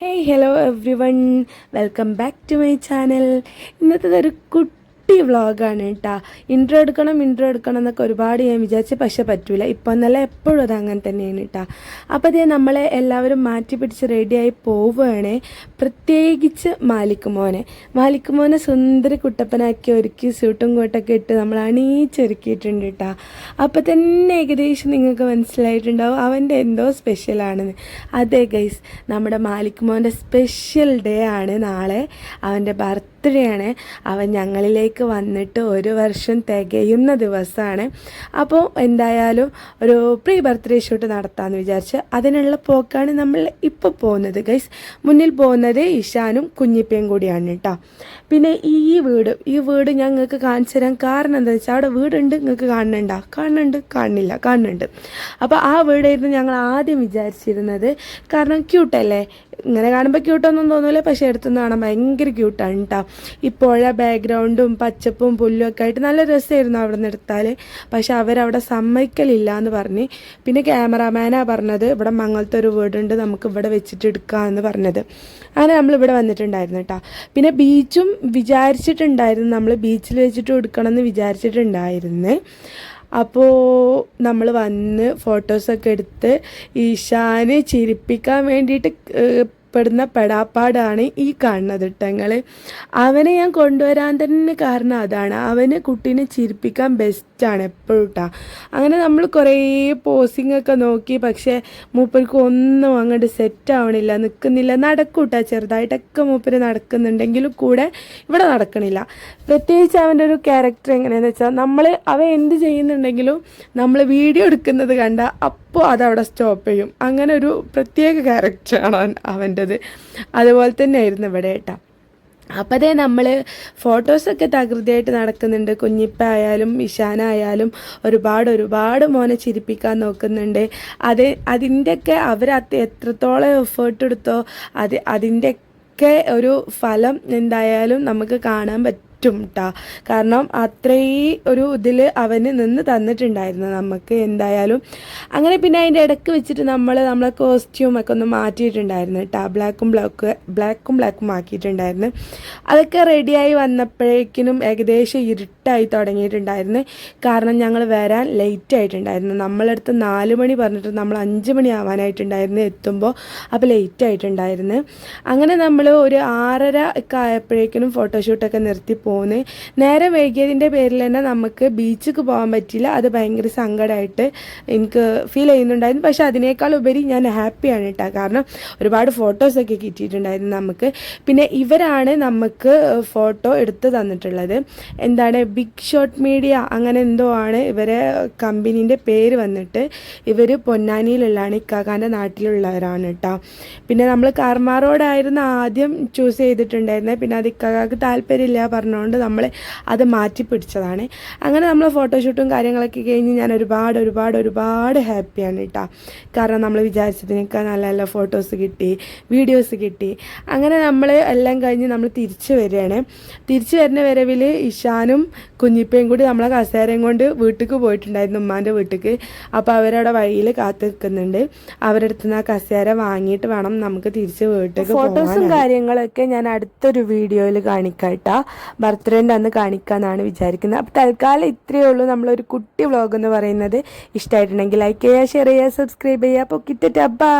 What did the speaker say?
Hey hello everyone welcome back to my channel ഇന്നത്തെ ഒരു കുട്ടി വ്ളോഗാണ് കേട്ടോ. ഇൻട്രോ എടുക്കണം ഇൻട്രോ എടുക്കണം എന്നൊക്കെ ഒരുപാട് ഞാൻ വിചാരിച്ച് പക്ഷെ പറ്റൂല. ഇപ്പം എന്നല്ല എപ്പോഴും അത് അങ്ങനെ തന്നെയാണ് കേട്ടോ. അപ്പോൾ അതേ നമ്മളെ എല്ലാവരും മാറ്റി പിടിച്ച് റെഡിയായി പോവുകയാണ്. പ്രത്യേകിച്ച് മാലിക്കുമോനെ. മാലിക്കുമോനെ സുന്ദരി കുട്ടപ്പനാക്കി ഒരുക്കി സ്യൂട്ടും കോട്ടൊക്കെ ഇട്ട് നമ്മൾ അണീച്ചൊരുക്കിയിട്ടുണ്ട് കേട്ടോ. അപ്പോൾ തന്നെ ഏകദേശം നിങ്ങൾക്ക് മനസ്സിലായിട്ടുണ്ടാവും അവന്റെ എന്തോ സ്പെഷ്യലാണെന്ന് അതെ ഗൈസ് നമ്മുടെ മാലിക് മോന്റെ സ്പെഷ്യൽ ഡേ ആണ് നാളെ. അവന്റെ ബർത്ത്ഡേ ആണ് അവൻ ഞങ്ങളിലേക്ക് വന്നിട്ട് ഒരു വർഷം തികയുന്ന ദിവസമാണ്. അപ്പോൾ എന്തായാലും ഒരു പ്രീ ബർത്ത്ഡേ ഷൂട്ട് നടത്താമെന്ന് വിചാരിച്ച് അതിനുള്ള പോക്കാണ് നമ്മൾ ഇപ്പോൾ പോകുന്നത് ഗൈസ്. മുന്നിൽ പോകുന്നത് ഇഷാനും കുഞ്ഞിപ്പയും കൂടിയാണ് കേട്ടോ. പിന്നെ ഈ വീട് ഈ വീട് ഞാൻ നിങ്ങൾക്ക് കാണിച്ചു തരാൻ കാരണം എന്താ വെച്ചാൽ അവിടെ വീടുണ്ട് നിങ്ങൾക്ക് കാണുന്നുണ്ടോ. കാണുന്നുണ്ട് കാണുന്നില്ല കാണുന്നുണ്ട്. അപ്പോൾ ആ വീടായിരുന്നു ഞങ്ങൾ ആദ്യം വിചാരിച്ചിരുന്നത്. കാരണം ക്യൂട്ടല്ലേ ഇങ്ങനെ കാണുമ്പോൾ ക്യൂട്ടൊന്നും തോന്നൂല പക്ഷേ എടുത്തുനിന്ന് കാണാൻ ഭയങ്കര ക്യൂട്ടാണ് കേട്ടോ ഈ പുഴ ബാക്ക്ഗ്രൗണ്ടും പച്ചപ്പും പുല്ലും ഒക്കെ ആയിട്ട് നല്ല രസമായിരുന്നു അവിടെ നിന്ന് എടുത്താൽ പക്ഷെ അവരവിടെ സമ്മതിക്കലില്ല എന്ന് പറഞ്ഞ്. പിന്നെ ക്യാമറാമാനാ പറഞ്ഞത് ഇവിടെ മംഗളത്തെ ഒരു വീടുണ്ട് നമുക്ക് ഇവിടെ വെച്ചിട്ട് എടുക്കാമെന്ന് പറഞ്ഞത്. അങ്ങനെ നമ്മൾ ഇവിടെ വന്നിട്ടുണ്ടായിരുന്നു കേട്ടോ പിന്നെ ബീച്ചും വിചാരിച്ചിട്ടുണ്ടായിരുന്നു നമ്മൾ ബീച്ചിൽ വെച്ചിട്ട് എടുക്കണം എന്ന് വിചാരിച്ചിട്ടുണ്ടായിരുന്നു. അപ്പോൾ നമ്മൾ വന്ന് ഫോട്ടോസൊക്കെ എടുത്ത് ഈശാനെ ചിരിപ്പിക്കാൻ വേണ്ടിയിട്ട് പെടുന്ന പെടാപ്പാടാണ് ഈ കാണുന്നത് ഇട്ടങ്ങൾ അവനെ ഞാൻ കൊണ്ടുവരാൻ തന്നെ കാരണം അതാണ്. അവന് കുട്ടീനെ ചിരിപ്പിക്കാൻ ബെസ്റ്റാണ് എപ്പോഴും കേട്ടോ അങ്ങനെ നമ്മൾ കുറേ പോസിങ് ഒക്കെ നോക്കി പക്ഷേ മൂപ്പർക്ക് ഒന്നും അങ്ങോട്ട് സെറ്റ് ആവണില്ല നിൽക്കുന്നില്ല നടക്കൂട്ടാ ചെറുതായിട്ടൊക്കെ മൂപ്പര് നടക്കുന്നുണ്ടെങ്കിലും കൂടെ ഇവിടെ നടക്കണില്ല. പ്രത്യേകിച്ച് അവന്റെ ഒരു ക്യാരക്ടർ എങ്ങനെയാണെന്ന് വെച്ചാൽ നമ്മൾ അവ എന്ത് ചെയ്യുന്നുണ്ടെങ്കിലും നമ്മൾ വീഡിയോ എടുക്കുന്നത് കണ്ട അപ്പോൾ അതവിടെ സ്റ്റോപ്പ് ചെയ്യും. അങ്ങനെ ഒരു പ്രത്യേക ക്യാരക്ടറാണ് അവൻ അവന്റെത്. അതുപോലെ തന്നെ ആയിരുന്നു ഇവിടെ കേട്ടോ അപ്പോൾ അതേ നമ്മൾ ഫോട്ടോസൊക്കെ തകൃതിയായിട്ട് നടക്കുന്നുണ്ട്. കുഞ്ഞിപ്പ ആയാലും ഇഷാന ആയാലും ഒരുപാട് ഒരുപാട് മോനെ ചിരിപ്പിക്കാൻ നോക്കുന്നുണ്ട്. അത് അതിന്റെയൊക്കെ അവർ എത്രത്തോളം എഫേർട്ട് എടുത്തോ അത് അതിന്റെയൊക്കെ ഒരു ഫലം എന്തായാലും നമുക്ക് കാണാൻ പറ്റും. കേട്ടോ കാരണം അത്രയും ഒരു ഇതിൽ അവന് നിന്ന് തന്നിട്ടുണ്ടായിരുന്നു നമുക്ക് എന്തായാലും. അങ്ങനെ പിന്നെ അതിന്റെ ഇടയ്ക്ക് വെച്ചിട്ട് നമ്മൾ നമ്മളെ കോസ്റ്റ്യൂം ഒക്കെ ഒന്ന് മാറ്റിയിട്ടുണ്ടായിരുന്നു കേട്ടോ ബ്ലാക്കും ബ്ലാക്ക് ബ്ലാക്കും ബ്ലാക്കും ആക്കിയിട്ടുണ്ടായിരുന്നു. അതൊക്കെ റെഡിയായി വന്നപ്പോഴേക്കിനും ഏകദേശം ഇരുട്ടായി തുടങ്ങിയിട്ടുണ്ടായിരുന്നു. കാരണം ഞങ്ങൾ വരാൻ ലേറ്റ് ആയിട്ടുണ്ടായിരുന്നു. നമ്മളടുത്ത് നാല് മണി പറഞ്ഞിട്ട് നമ്മൾ അഞ്ച് മണി ആവാനായിട്ടുണ്ടായിരുന്നു എത്തുമ്പോൾ അപ്പോൾ ലേറ്റ് ആയിട്ടുണ്ടായിരുന്നു. അങ്ങനെ നമ്മൾ ഒരു ആറര ഒക്കെ ആയപ്പോഴേക്കിനും ഫോട്ടോഷൂട്ടൊക്കെ നിർത്തി പോന്ന് നേരെ വൈകിയതിന്റെ പേരിൽ തന്നെ നമുക്ക് ബീച്ചിക്ക് പോകാൻ പറ്റില്ല അത് ഭയങ്കര സങ്കടമായിട്ട് എനിക്ക് ഫീൽ ചെയ്യുന്നുണ്ടായിരുന്നു. പക്ഷെ അതിനേക്കാൾ ഉപരി ഞാൻ ഹാപ്പിയാണ് കേട്ടോ കാരണം ഒരുപാട് ഫോട്ടോസൊക്കെ കിട്ടിയിട്ടുണ്ടായിരുന്നു നമുക്ക്. പിന്നെ ഇവരാണ് നമുക്ക് ഫോട്ടോ എടുത്ത് തന്നിട്ടുള്ളത്. എന്താണ് ബിഗ് ഷോട്ട് മീഡിയ അങ്ങനെ എന്തോ ആണ് ഇവരെ കമ്പനീന്റെ പേര് വന്നിട്ട് ഇവർ പൊന്നാനിയിലുള്ളതാണ് ഇക്കാക്കാന്റെ നാട്ടിലുള്ളവരാണ് കേട്ടോ പിന്നെ നമ്മൾ കർമാറോടായിരുന്നു ആദ്യം ചൂസ് ചെയ്തിട്ടുണ്ടായിരുന്നത് പിന്നെ അത് ഇക്കാക്കാക്ക് താല്പര്യമില്ല പറഞ്ഞുകൊണ്ട് നമ്മൾ അത് മാറ്റി പിടിച്ചതാണ്. അങ്ങനെ നമ്മൾ ഫോട്ടോഷൂട്ടും കാര്യങ്ങളൊക്കെ കഴിഞ്ഞ് ഞാൻ ഒരുപാട് ഒരുപാട് ഒരുപാട് ഹാപ്പിയാണ് കേട്ടോ കാരണം നമ്മൾ വിചാരിച്ചതിനേക്കാൾ നല്ല നല്ല ഫോട്ടോസ് കിട്ടി വീഡിയോസ് കിട്ടി. അങ്ങനെ നമ്മൾ എല്ലാം കഴിഞ്ഞ് നമ്മൾ തിരിച്ചു വരികയാണ്. തിരിച്ചു വരുന്ന വരവിൽ ഇഷാനും കുഞ്ഞിപ്പയും കൂടി നമ്മളെ കസേരയും കൊണ്ട് വീട്ടിലേക്ക് പോയിട്ടുണ്ടായിരുന്നു ഉമ്മാന്റെ വീട്ടിലേക്ക് അപ്പോൾ അവരവിടെ വഴിയിൽ കാത്തു നിൽക്കുന്നുണ്ട് അവരുടെ അടുത്ത് നിന്ന് ആ കസേര വാങ്ങിയിട്ട് വേണം നമുക്ക് തിരിച്ച് വീട്ടിലേക്ക് ഫോട്ടോസും കാര്യങ്ങളൊക്കെ ഞാൻ അടുത്തൊരു വീഡിയോയിൽ കാണിക്കാം കേട്ടോ ബർത്ത്ഡേന്റെ അന്ന് കാണിക്കാമെന്നാണ് വിചാരിക്കുന്നത്. അപ്പോൾ തൽക്കാലം ഇത്രയേ ഉള്ളൂ. നമ്മളൊരു കുട്ടി വ്ളോഗ് എന്ന് പറയുന്നത്. ഇഷ്ടമായിട്ടുണ്ടെങ്കിൽ ലൈക്ക് ചെയ്യുക ഷെയർ ചെയ്യുക സബ്സ്ക്രൈബ് ചെയ്യുക. അപ്പോൾ കിട്ടിട്ട് അബ്ബാ